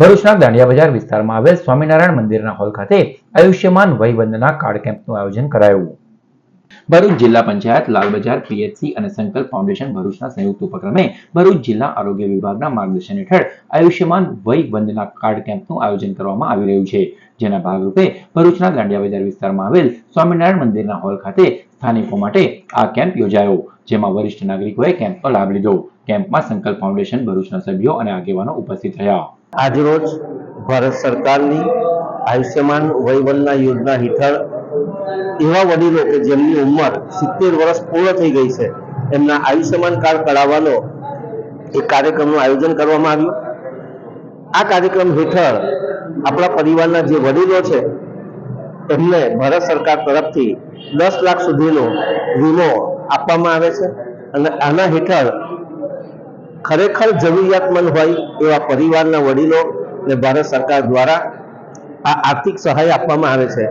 ભરૂચના દાંડિયા બજાર વિસ્તારમાં આવેલ સ્વામિનારાયણ મંદિરના હોલ ખાતે આયુષ્યમાન વય વંદના કાર્ડ કેમ્પનું આયોજન કરાયું. ભરૂચ જિલ્લા પંચાયત, લાલ બજાર, પીએચસી અને સંકલ્પ ફાઉન્ડેશન ભરૂચના સંયુક્ત ઉપક્રમે ભરૂચ જિલ્લા આરોગ્ય વિભાગના માર્ગદર્શન હેઠળ આયુષ્યમાન વય વંદના કાર્ડ કેમ્પનું આયોજન કરવામાં આવી રહ્યું છે. જેના ભાગરૂપે ભરૂચના દાંડિયા બજાર વિસ્તારમાં આવેલ સ્વામિનારાયણ મંદિરના હોલ ખાતે સ્થાનિકો માટે આ કેમ્પ યોજાયો, જેમાં વરિષ્ઠ નાગરિકોએ કેમ્પનો લાભ લીધો. કેમ્પમાં સંકલ્પ ફાઉન્ડેશન ભરૂચના સભ્યો અને આગેવાનો ઉપસ્થિત રહ્યા. આજરોજ ભારત સરકારની આયુષ્યમાન વયવંદના યોજના હેઠળ એવા વડીલો કે જેમની ઉંમર સિત્તેર વર્ષ પૂર્ણ થઈ ગઈ છે, એમના આયુષ્યમાન કાર્ડ કઢાવવાનો એક કાર્યક્રમનું આયોજન કરવામાં આવ્યું. આ કાર્યક્રમ હેઠળ આપણા પરિવારના જે વડીલો છે, એમને ભારત સરકાર તરફથી દસ લાખ સુધીનો વીમો આપવામાં આવે છે અને આના હેઠળ ખરેખર જરૂરિયાતમંદ હોય એવા પરિવારના વડીલો ને ભારત સરકાર દ્વારા આ આર્થિક સહાય આપવામાં આવે છે.